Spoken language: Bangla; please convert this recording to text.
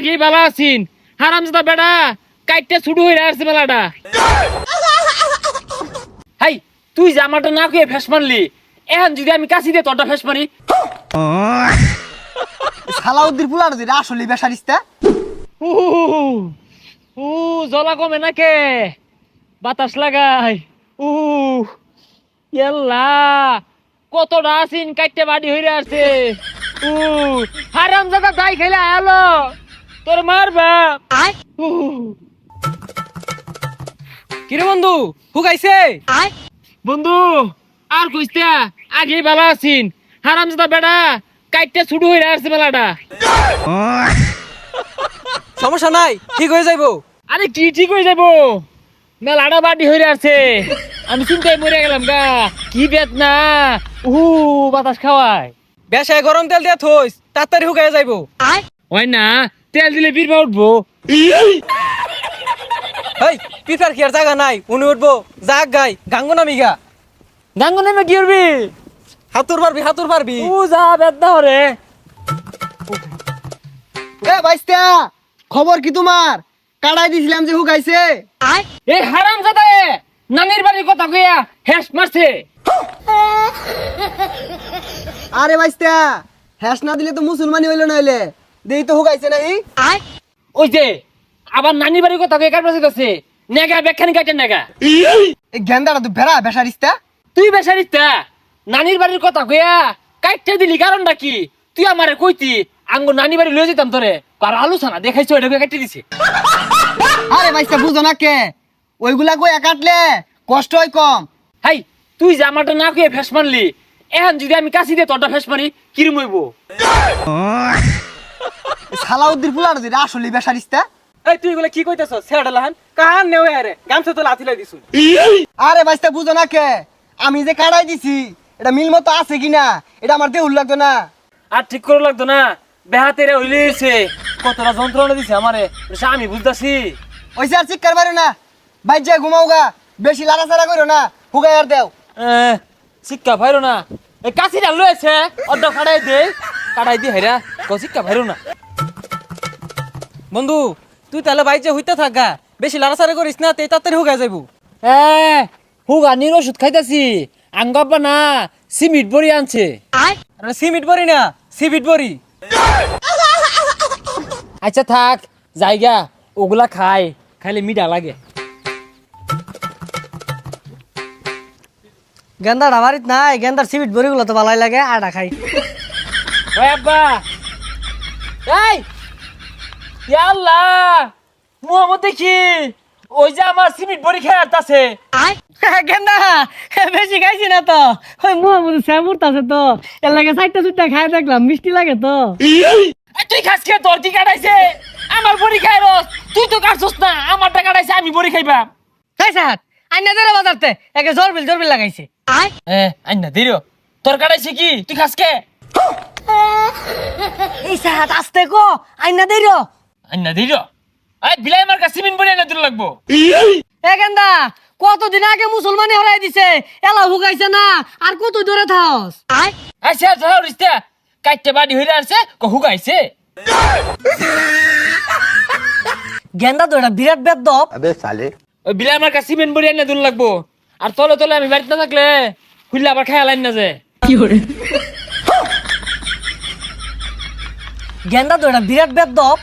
আগে বেলা আছিন। হারাম জাদা বেড়া কাইটটা ছুটু হয়ে আসছে মেলাটা হাই তুই জামাটা না খুঁয়ে ফেস মারলি এখন যদি আমি কাছি দিয়ে তোরটা ফেস মারি। সালাউদ্দিন ফুলার দিলে আসলে বেসারিস্তা উ জলা কমে নাকে বাতাস লাগাই উ ইয়াল্লা কতটা আছিন কাইটটা বাড়ি হইরে আছে উ হারাম জাদা দাই খেলে আলো। তোর মারবা উ কিরে বন্ধু হুকাইছে বন্ধু আর কইস্তা আগে ভালো আছিন। হারাম জাদা বেড়া কাইটটা ছুটু হইরে আসছে মেলাটা সমস্যা নাই ঠিক হয়ে যাইবো। আরে কি ঠিক হয়ে যাব মেলাটা বাড়ি হয়ে আছে আমি চিন্তায় মরে গেলাম গা। কি বেত না উহু বাতাস খাওয়ায়। বেশায় গরম তেল দিয়ে থইস তাড়াতাড়ি হুকাই যাইবো। হয় না তেল দিলে বীরবা উঠবো। হেই পিফার কি আর জায়গা নাই? উনি উঠবো। যাক গাই গাঙ্গো নামি গা। গাঙ্গ নেমে কি করবি হাতুর পারবি হাতুর পারবি। উ যা বেত না হরে। এ বাইস্তা খবর কি তোমার? কাড়াই দিছিলাম যে হুকাইছে এ হারাম জাদা এ নানির বাড়ির কথা কইয়া হেস মারছে। আরে বাইস্তা হ্যাস না দিলে তো মুসলমানি হইল নইলে। দেই তো হুকাইছে নাই ওই যে আবার নানির বাড়ির কথা কইয়া কাটবাছে গেছে নেগা বেখানি কাটে নেগা। এই গেন্দাটা তো ভেড়া বেসারিস্তা তুই বেসারিতা নানির বাড়ির কথা কইয়া কাইটে দিলি কারণটা কি? তুই আমারে কইতি আঙ্গ নানি বাড়ি লয়ে যেতাম তোরে আর আলোচনা দেখাইছো এটা কাটতে দিছে। আরে বাইস্তা বুঝো না কে? ওইগুলা কই কাটলে কষ্ট হয় কম। হাই তুই যে আমারটা না কইয়া ফেস মারলি এখন যদি আমি কাছি দিয়ে তোরটা ফেস মারি কিরম হইব? সালাউদ্দিন ফুলার দিলে আসলে বেসারিস্তা এই তুই এগুলা কি কইতেছ? ছেড়ে লাহান। কাহান নেও আরে গামছা তো লাথিলাই দিছু আরে বাইস্তা বুঝো না কে? আমি যে কাড়াই দিছি এটা মিল মতো আছে কিনা? এটা আমার দেহুল লাগতো না। আর ঠিক করে লাগতো না। বেহাতে রে হইলেছে কতটা যন্ত্রণা দিছে আমারে। আমি বুঝতাছি। ওইসে আর চিৎকার মারো না। বাইর যায় ঘুমাও গা। বেশি লাড়াচাড়া করো না। হুগাই আর দেও। এ, শিক্ষা ভাইরো না। এই কাছিটা লয়েছে অর্ধ কাটাই দে। কাটাই দি হেরা। কো শিক্ষা ভাইরো না। বন্ধু তুই তাহলে বাইচে হইতে থাক। গা বেশি লাড়াচাড়া করিস না তে তাড়াতাড়ি হুকাই যাইবো। এ হুগানির ওষুধ খাইতাছি। আঙ্গাব্বা না সিমিট বড়ি আনছে। আরে সিমিট বড়ি না সিমিট বড়ি। আচ্ছা থাক জায়গা ওগুলা খাই খাইলে মিঠা লাগে। গেন্দার আমারিত নাই গেন্দার সিবিট বড়িগুলো তো ভালোই লাগে আটা খাই। ওই আব্বা। এই! আল্লাহ মোহাম্মদ দেখি ওই যে আমার সিমিট বড়ি খেয়ে আসতাছে। বেশি খাইছি না তো। ওই মোহাম্মদ শ্যামুর আছে তো। এর লাগে চারটা চুটটা খাই দেখলাম মিষ্টি লাগে তো। এই তুই খাস খেয়ে তোর কি কাটাইছে আমার বড়ি খাই রস। তুই তো কাটছস না আমারটা কাটাইছে আমি বড়ি খাইবা আইনা দেরে বাজারতে একে জরবিল জরবিল লাগাইছে। এ আইনা দিরো তোর কাটাইছে কি? তুই খাস কে? এই আসতে কো। আইনা দের আইনা দিরো এই বিলাই আমার কাছে সিমিট বড়ি আইনা দিল লাগবো। এ গেন্দা কতদিন আগে মুসলমানি হরাই দিছে? এলা হুগাইছে না আর কত দূরে থাকস আচ্ছা ধর রিস্তা কাইতে বাড়ি হইরা আছে কহু গাইছে গেন্দা তো এটা বিরাট বেদ দপ। ওই বিলাই আমার কাছে সিমেন্ট বড়ি আইনা দিল লাগবো। আর তলে তলে আমি বাড়িতে না থাকলে খুললে আবার খেয়াল আইন না যে। গেন্দা তো এটা বিরাট বেদ দপ।